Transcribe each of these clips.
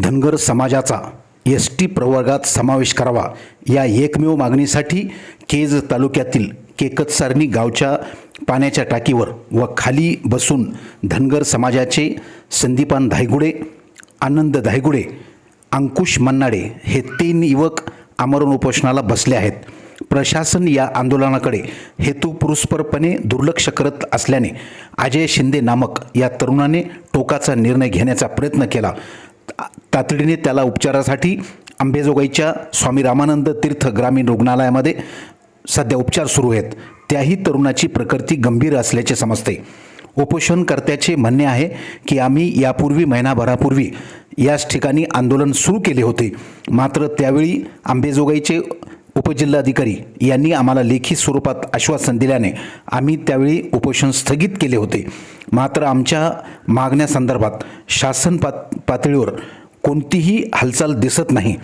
धनगर समाजाचा S T प्रवर्गात समावेश करावा या एकमेव मागणीसाठी केज तालुक्यातील केकतसारणी गावच्या पाण्याच्या टाकीवर व खाली बसून धनगर समाजाचे संदीपान धायगुडे आनंद धायगुडे अंकुश मन्नाडे हे तीन युवक आमरण उपोषणाला बसले आहेत. प्रशासन या आंदोलनाकडे हेतुपुरस्परपणे दुर्लक्ष करत असल्याने अजय शिंदे नामक या तरुणाने टोकाचा निर्णय घेण्याचा प्रयत्न केला. तातडीने त्याला उपचारासाठी अंबेजोगाईच्या स्वामी रामानंद तीर्थ ग्रामीण रुग्णालयामध्ये सध्या उपचार सुरू आहेत. त्याही तरुणाची प्रकृती गंभीर असल्याचे समजते. उपोषणकर्त्याचे म्हणणे आहे की आम्ही यापूर्वी महिनाभरापूर्वी याच ठिकाणी आंदोलन सुरू केले होते. मात्र त्यावेळी आंबेजोगाईचे उपजिल्हाधिकारी यांनी आम्हाला लेखी स्वरूपात आश्वासन दिल्याने आम्ही त्यावेळी उपोषण स्थगित केले होते. मात्र आमच्या मागण्यासंदर्भात शासन पात पातळीवर कोणतीही हालचाल दिसत नाही.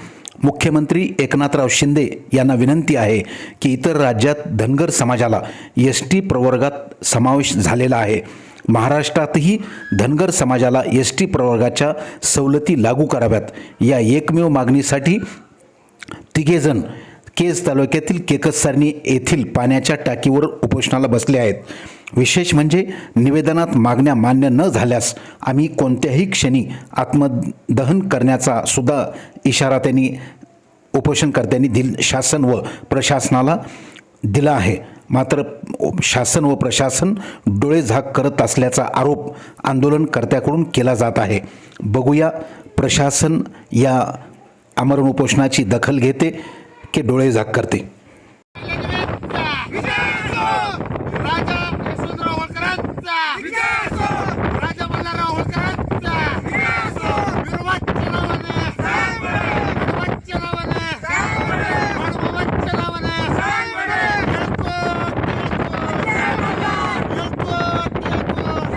मुख्यमंत्री एकनाथराव शिंदे यांना विनंती आहे की इतर राज्यात धनगर समाजाला एस टी प्रवर्गात समावेश झालेला आहे. महाराष्ट्रातही धनगर समाजाला एस टी प्रवर्गाच्या सवलती लागू कराव्यात. या एकमेव मागणीसाठी तिघेजण केज तालुक्यातील केकतसारणी येथील पाण्याच्या टाकीवर उपोषणाला बसले आहेत. विशेष म्हणजे निवेदनात मागण्या मान्य न झाल्यास आम्ही कोणत्याही क्षणी आत्मदहन करण्याचा सुद्धा इशारा त्यांनी उपोषणकर्त्यांनी दिल शासन व प्रशासनाला दिला आहे. मात्र शासन व प्रशासन डोळे झाक करत असल्याचा आरोप आंदोलनकर्त्याकडून केला जात आहे. बघूया प्रशासन या आमरण उपोषणाची दखल घेते. की डोळे झाक करते राजा यशवंतराव होळकरांचा राजा मल्हारराव होळकरांचा विरोबाच्या नावाने विरोबाच्या नावाने वाढोबाच्या नावाने येळकोट, येळकोट, येळकोट.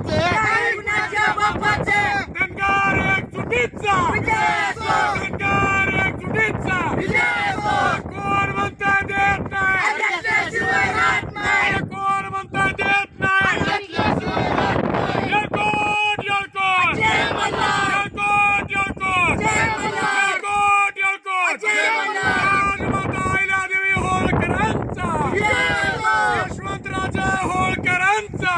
आरक्षणाच्या हक्काचे धनगर एकजुटीचा धनगर एकजुटीचा कोण म्हणता देत नाही कोण म्हणता देत नाही येळकोट, येळकोट. येळकोट, येळकोट. येळकोट, येळकोट. राजमाता अहिल्यादेवी होळकरांचा यशवंतराजा होळकरांचा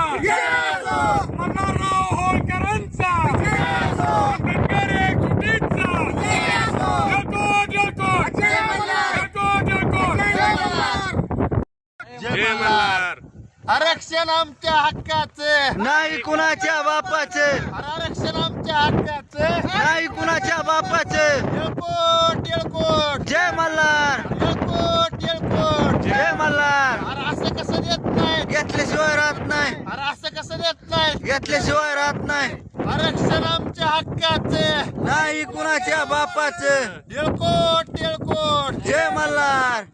मल्हारराव होळकरांचा धनगर एकजुटीचा येळकोट, येळकोट. येळकोट, येळकोट. जय मल्हार आरक्षण आमच्या हक्काचं. नाही कुणाच्या बापाचं. आरक्षण आमच्या हक्काचं. नाही कुणाच्या बापाचं. येळकोट येळकोट. जय मल्हार. येळकोट येळकोट. जय मल्हार. अरे असं कसं देत नाही? घेतल्याशिवाय राहत नाही. अरे असं कसं देत नाही? घेतल्याशिवाय राहत नाही. आरक्षण आमच्या हक्काचं. नाही कुणाच्या बापाचं. येळकोट येळकोट. जय मल्हार.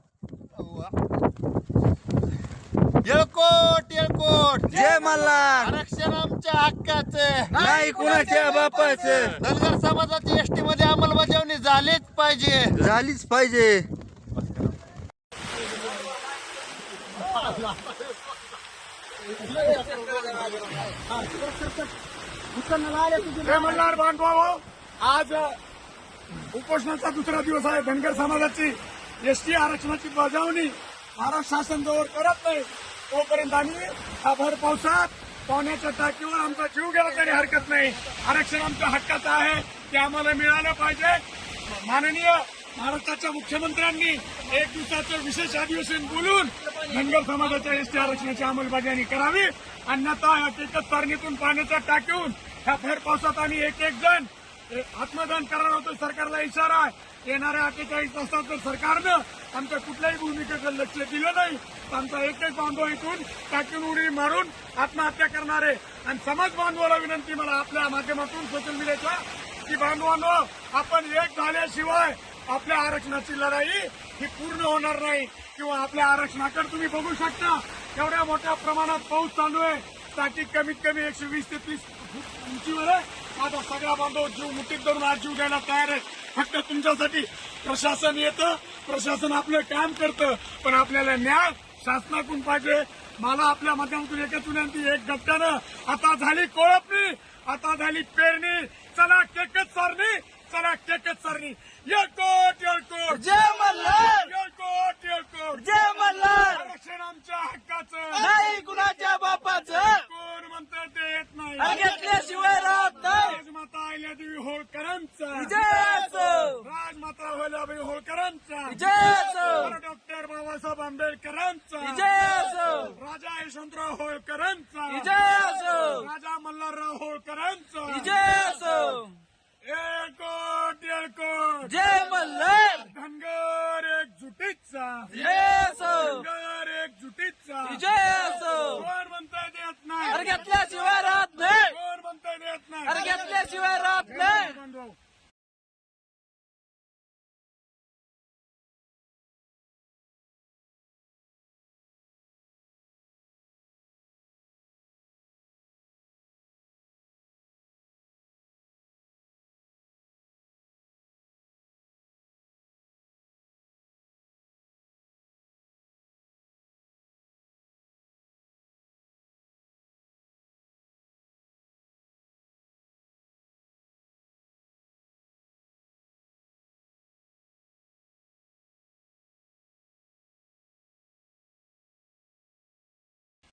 येळकोट येळकोट. जय मल्हार. आरक्षण आमच्या हक्काचं. नाही कुणाच्या बापाचं. धनगर समाजाची एसटी मध्ये अंमलबजावणी झालीच पाहिजे. झालीच पाहिजे. जय मल्हार बांधवाओ आज उपोषणाचा दुसरा दिवस आहे. धनगर समाजाची एसटी आरक्षणाची बजावणी. महाराष्ट्र शासन जोवर करत नाही. तोपर्यंत आम्ही भर पावसात पाण्याच्या टाकीवर आमचा जीव गेला तरी हरकत नाही. आरक्षण आमच्या हक्काचं आहे ते आम्हाला मिळालं पाहिजे. माननीय महाराष्ट्राच्या मुख्यमंत्र्यांनी एक दिवसाचं विशेष अधिवेशन बोलून धनगर समाजाच्या एसटी आरक्षणाची अंमलबजावणी करावी. अन्यथा या टेकत तारणीतून पाण्याच्या टाकीहून ह्या फेर पावसात आम्ही एक एक जण आत्मदान करणार होतो सरकारला इशारा आहे. येणाऱ्या अठ्ठेचाळीस तासात सरकारनं आमच्या कुठल्याही भूमिकेकडे लक्ष दिलं नाही. आमचा एकच बांधव इथून टाकून उडी मारून आत्महत्या करणार आहे. आणि समाज बांधवाला विनंती मला आपल्या माध्यमातून सोशल मीडियाच्या की बांधवांनो आपण एक झाल्याशिवाय आपल्या आरक्षणाची लढाई ही पूर्ण होणार नाही. किंवा आपल्या आरक्षणाकडे तुम्ही बघू शकता एवढ्या मोठ्या प्रमाणात पाऊस चालू आहे. टाकी कमीत कमी एकशे वीस ते तीस फूट उंचीवर आहे. माझा सगळा बांधव जीव मुठीत धरून आज जीव द्यायला तयार आहे. फक्त तुमच्यासाठी प्रशासन येतं प्रशासन आपलं काम करतं पण आपल्याला न्याय शासनाकडून पाहिजे. मला आपल्या माध्यमातून एकच विनंती एक गट्ट्यानं आता झाली कोळपणी आता झाली पेरणी. चला केकच सरणी चला केकच सरणी. येळकोट येळकोट जय मल्हार. येळकोट येळकोट जय मल्हार. आरक्षण आमच्या हक्काचं. नाही कुणाच्या बापाचं. कोण म्हणतं देत नाही. होळकरांचा राजमाता वल्लभाई होळकरांचा. डॉक्टर बाबासाहेब आंबेडकरांचा. राजा यशवंतराव होळकरांचा. राजा मल्हारराव होळकरांचा. एक कोट दीड कोट. जय मल्हार. धनगर एकजुटीचा धनगर एकजुटीचा कोण म्हणता येत नाही? घेतल्याशिवाय राहत नाही. कोण म्हणता येत नाही? घेतल्याशिवाय राहत नाही.